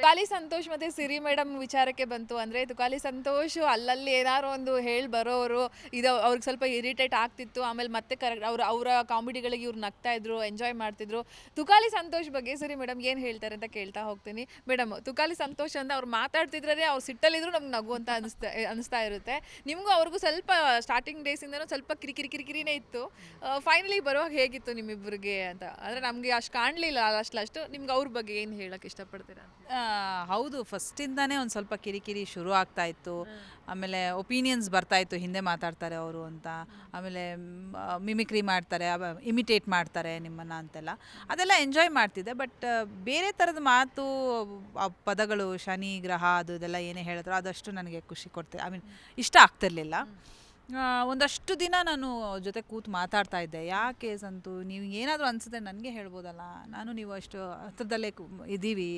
ತುಕಾಲಿ ಸಂತೋಷ್ ಮತ್ತೆ ಸಿರಿ ಮೇಡಮ್ ವಿಚಾರಕ್ಕೆ ಬಂತು ಅಂದ್ರೆ ತುಕಾಲಿ ಸಂತೋಷ್ ಅಲ್ಲಲ್ಲಿ ಏನಾರು ಒಂದು ಹೇಳಿ ಬರೋರು, ಇದು ಅವ್ರಿಗೆ ಸ್ವಲ್ಪ ಇರಿಟೇಟ್ ಆಗ್ತಿತ್ತು, ಆಮೇಲೆ ಮತ್ತೆ ಕರೆಕ್ಟ್ ಅವ್ರ ಅವರ ಕಾಮಿಡಿಗಳಿಗೆ ಇವ್ರು ನಗ್ತಾ ಇದ್ರು, ಎಂಜಾಯ್ ಮಾಡ್ತಿದ್ರು. ತುಕಾಲಿ ಸಂತೋಷ್ ಬಗ್ಗೆ ಸರಿ ಮೇಡಮ್ ಏನು ಹೇಳ್ತಾರೆ ಅಂತ ಕೇಳ್ತಾ ಹೋಗ್ತೀನಿ. ಮೇಡಮ್, ತುಕಾಲಿ ಸಂತೋಷ್ ಅಂತ ಅವ್ರು ಮಾತಾಡ್ತಿದ್ರೆ ಅವ್ರು ಸಿಟ್ಟಲ್ಲಿದ್ರು ನಮ್ಗೆ ನಗು ಅಂತ ಅನಿಸ್ತಾ ಅನಿಸ್ತಾ ಇರುತ್ತೆ. ನಿಮಗೂ ಅವ್ರಿಗೂ ಸ್ವಲ್ಪ ಸ್ಟಾರ್ಟಿಂಗ್ ಡೇಸಿಂದನೂ ಸ್ವಲ್ಪ ಕಿರಿಕಿರಿ ಕಿರಿಕಿರಿನೇ ಇತ್ತು. ಫೈನಲಿ ಬರುವಾಗ ಹೇಗಿತ್ತು ನಿಮ್ಮಿಬ್ಬರಿಗೆ ಅಂತ? ಅಂದರೆ ನಮಗೆ ಅಷ್ಟು ಕಾಣಲಿಲ್ಲ ಲಾಸ್ಟ್ ಲಾಸ್ಟು ನಿಮ್ಗೆ ಅವ್ರ ಬಗ್ಗೆ ಏನು ಹೇಳಕ್ಕೆ ಇಷ್ಟಪಡ್ತೀರಾ ಹೌದು ಫಸ್ಟಿಂದಾನೇ ಒಂದು ಸ್ವಲ್ಪ ಕಿರಿಕಿರಿ ಶುರು ಆಗ್ತಾ ಇತ್ತು. ಆಮೇಲೆ ಒಪಿನಿಯನ್ಸ್ ಬರ್ತಾ ಇತ್ತು ಹಿಂದೆ ಮಾತಾಡ್ತಾರೆ ಅವರು ಅಂತ. ಆಮೇಲೆ ಮಿಮಿಕ್ರಿ ಮಾಡ್ತಾರೆ ಇಮಿಟೇಟ್ ಮಾಡ್ತಾರೆ ನಿಮ್ಮನ್ನು ಅಂತೆಲ್ಲ. ಅದೆಲ್ಲ ಎಂಜಾಯ್ ಮಾಡ್ತಿದ್ದೆ ಬಟ್ ಬೇರೆ ಥರದ ಮಾತು ಆ ಪದಗಳು ಶನಿ ಗ್ರಹ ಅದು ಇದೆಲ್ಲ ಏನೇ ಹೇಳಿದ್ರು ಅದಷ್ಟು ನನಗೆ ಖುಷಿ ಕೊಡ್ತೆ ಐ ಮೀನ್ ಇಷ್ಟ ಆಗ್ತಿರ್ಲಿಲ್ಲ. ಒಂದಷ್ಟು ದಿನ ನಾನು ಜೊತೆ ಕೂತು ಮಾತಾಡ್ತಾ ಇದ್ದೆ. ಯಾಕೆ ಸಂತು, ನೀವು ಏನಾದರೂ ಅನಿಸುತ್ತೆ ನನಗೆ ಹೇಳ್ಬೋದಲ್ಲ? ನಾನು ನೀವು ಅಷ್ಟು ಹತ್ರದಲ್ಲೇ ಇದ್ದೀವಿ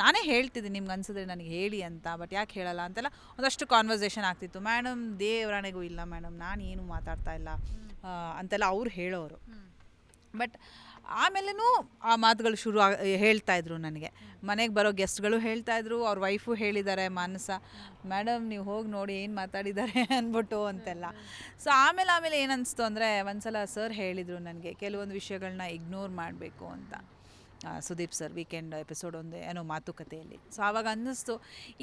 ನಾನೇ ಹೇಳ್ತಿದ್ದೆ ನಿಮ್ಗೆ ಅನಿಸಿದ್ರೆ ನನಗೆ ಹೇಳಿ ಅಂತ, ಬಟ್ ಯಾಕೆ ಹೇಳಲ್ಲ ಅಂತೆಲ್ಲ ಒಂದಷ್ಟು ಕಾನ್ವರ್ಸೇಷನ್ ಆಗ್ತಿತ್ತು. ಮೇಡಮ್ ದೇವರಾಣೆಗೂ ಇಲ್ಲ ಮೇಡಮ್ ನಾನು ಏನು ಮಾತಾಡ್ತಾ ಇಲ್ಲ. ಅಂತೆಲ್ಲ ಅವ್ರು ಹೇಳೋರು. ಬಟ್ ಆಮೇಲೂ ಆ ಮಾತುಗಳು ಶುರು ಆಗ ಹೇಳ್ತಾ ಇದ್ರು ನನಗೆ. ಮನೆಗೆ ಬರೋ ಗೆಸ್ಟ್ಗಳು ಹೇಳ್ತಾ ಇದ್ರು, ಅವ್ರ ವೈಫು ಹೇಳಿದ್ದಾರೆ ಮಾನಸ ಮೇಡಮ್ ನೀವು ಹೋಗಿ ನೋಡಿ ಏನು ಮಾತಾಡಿದ್ದಾರೆ ಅಂದ್ಬಿಟ್ಟು ಅಂತೆಲ್ಲ. ಸೊ ಆಮೇಲೆ ಆಮೇಲೆ ಏನು ಅನ್ನಿಸ್ತು ಅಂದರೆ ಒಂದ್ಸಲ ಸರ್ ಹೇಳಿದರು ನನಗೆ, ಕೆಲವೊಂದು ವಿಷಯಗಳನ್ನ ಇಗ್ನೋರ್ ಮಾಡಬೇಕು ಅಂತ. ಸುದೀಪ್ ಸರ್ ವೀಕೆಂಡ್ ಎಪಿಸೋಡ್ ಒಂದು ಏನೋ ಮಾತುಕತೆಯಲ್ಲಿ. ಸೊ ಆವಾಗ ಅನ್ನಿಸ್ತು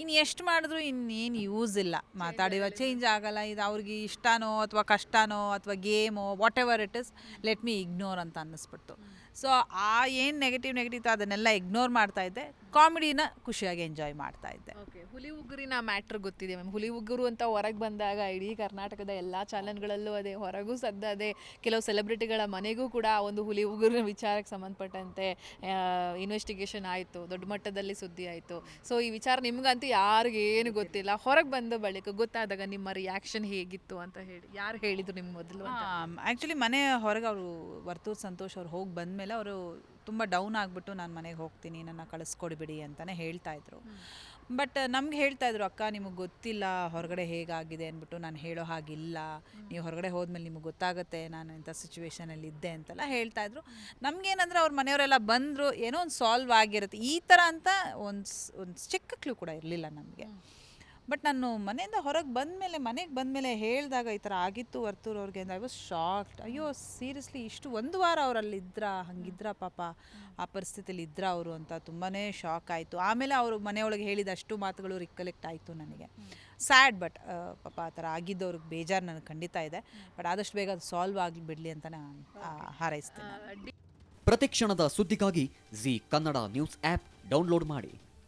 ಇನ್ನು ಎಷ್ಟು ಮಾಡಿದ್ರು ಇನ್ನೇನು ಯೂಸ್ ಇಲ್ಲ. ಮಾತಾಡಿವ ಚೇಂಜ್ ಆಗಲ್ಲ ಇದು ಅವ್ರಿಗೆ ಇಷ್ಟನೋ ಅಥವಾ ಕಷ್ಟನೋ ಅಥವಾ ಗೇಮೋ whatever it is let me ignore ಅಂತ ಅನ್ನಿಸ್ಬಿಡ್ತು. ಸೊ ಆ ಏನು ನೆಗೆಟಿವ್ ನೆಗೆಟಿವ್ ಅದನ್ನೆಲ್ಲ ಇಗ್ನೋರ್ ಮಾಡ್ತಾ ಇದ್ದೆ. ಕಾಮಿಡಿನ ಖುಷಿಯಾಗಿ ಎಂಜಾಯ್ ಮಾಡ್ತಾ ಇದ್ದೆ. ಓಕೆ ಹುಲಿ ಉಗುರಿನ ಮ್ಯಾಟ್ರ್ ಗೊತ್ತಿದೆ ಮ್ಯಾಮ್ ಹುಲಿ ಉಗುರು ಅಂತ ಹೊರಗೆ ಬಂದಾಗ ಇಡೀ ಕರ್ನಾಟಕದ ಎಲ್ಲ ಚಾನಲ್ಗಳಲ್ಲೂ ಅದೇ ಹೊರಗೂ ಸದ್ದ ಅದೇ ಕೆಲವು ಸೆಲೆಬ್ರಿಟಿಗಳ ಮನೆಗೂ ಕೂಡ ಆ ಒಂದು ಹುಲಿ ಉಗುರಿನ ವಿಚಾರಕ್ಕೆ ಸಂಬಂಧಪಟ್ಟಂತೆ ಇನ್ವೆಸ್ಟಿಗೇಷನ್ ಆಯಿತು, ದೊಡ್ಡ ಮಟ್ಟದಲ್ಲಿ ಸುದ್ದಿ ಆಯಿತು. ಸೊ ಈ ವಿಚಾರ ನಿಮ್ಗಂತೂ ಯಾರಿಗೇನು ಗೊತ್ತಿಲ್ಲ. ಹೊರಗೆ ಬಂದ ಬಳಿಕ ಗೊತ್ತಾದಾಗ ನಿಮ್ಮ ರಿಯಾಕ್ಷನ್ ಹೇಗಿತ್ತು ಅಂತ ಹೇಳಿ. ಯಾರು ಹೇಳಿದ್ರು ನಿಮ್ಮ ಮೊದಲು ಆ್ಯಕ್ಚುಲಿ ಮನೆ ಹೊರಗೆ ಅವರು ವರ್ತೂರ್ ಸಂತೋಷ್ ಅವ್ರು ಹೋಗಿ ಬಂದಮೇಲೆ ಅವರು ತುಂಬ ಡೌನ್ ಆಗಿಬಿಟ್ಟು ನಾನು ಮನೆಗೆ ಹೋಗ್ತೀನಿ ನನ್ನ ಕಳಿಸ್ಕೊಡ್ಬಿಡಿ ಅಂತಲೇ ಹೇಳ್ತಾ ಇದ್ರು. ಬಟ್ ನಮ್ಗೆ ಹೇಳ್ತಾ ಇದ್ರು ಅಕ್ಕ ನಿಮಗೆ ಗೊತ್ತಿಲ್ಲ ಹೊರಗಡೆ ಹೇಗಾಗಿದೆ? ಅಂದ್ಬಿಟ್ಟು ನಾನು ಹೇಳೋ ಹಾಗಿಲ್ಲ. ನೀವು ಹೊರಗಡೆ ಹೋದ್ಮೇಲೆ ನಿಮಗೆ ಗೊತ್ತಾಗುತ್ತೆ ನಾನು ಇಂಥ ಸಿಚುವೇಷನಲ್ಲಿ ಇದ್ದೆ ಅಂತೆಲ್ಲ ಹೇಳ್ತಾ ಇದ್ರು. ನಮಗೇನಂದ್ರೆ ಅವ್ರ ಮನೆಯವರೆಲ್ಲ ಬಂದರು ಏನೋ ಒಂದು ಸಾಲ್ವ್ ಆಗಿರುತ್ತೆ. ಈ ಥರ ಅಂತ ಒಂದು ಒಂದು ಚಿಕ್ಕ ಕ್ಲೂ ಕೂಡ ಇರಲಿಲ್ಲ ನಮಗೆ. ಬಟ್ ನಾನು ಮನೆಯಿಂದ ಹೊರಗೆ ಬಂದಮೇಲೆ ಮನೆಗೆ ಬಂದಮೇಲೆ ಹೇಳಿದಾಗ ಈ ಥರ ಆಗಿತ್ತು ವರ್ತೂರ್ ಅವ್ರಿಗೆ ಅಂದ್ರೆ ಐ ವಾಸ್ ಶಾಕ್ಡ್ ಅಯ್ಯೋ ಸೀರಿಯಸ್ಲಿ ಇಷ್ಟು ಒಂದು ವಾರ ಅವರಲ್ಲಿ ಇದ್ರ ಹಂಗಿದ್ರ ಪಾಪ? ಆ ಪರಿಸ್ಥಿತಿಯಲ್ಲಿ ಇದ್ರ ಅವರು ಅಂತ ತುಂಬಾ ಶಾಕ್ ಆಯಿತು. ಆಮೇಲೆ ಅವರು ಮನೆಯೊಳಗೆ ಹೇಳಿದ ಅಷ್ಟು ಮಾತುಗಳು ರಿಕಲೆಕ್ಟ್ ಆಯಿತು ನನಗೆ. ಸ್ಯಾಡ್ ಬಟ್ ಪಾಪ ಆ ಥರ ಆಗಿದ್ದವ್ರಿಗೆ ಬೇಜಾರು ನನಗೆ ಖಂಡಿತ ಇದೆ. ಬಟ್ ಆದಷ್ಟು ಬೇಗ ಅದು ಸಾಲ್ವ್ ಆಗಿ ಬಿಡಲಿ ಅಂತ ನಾನು ಹಾರೈಸ್ತೇನೆ. ಪ್ರತಿಕ್ಷಣದ ಸುದ್ದಿಗಾಗಿ Zee Kannada news app download ಮಾಡಿ.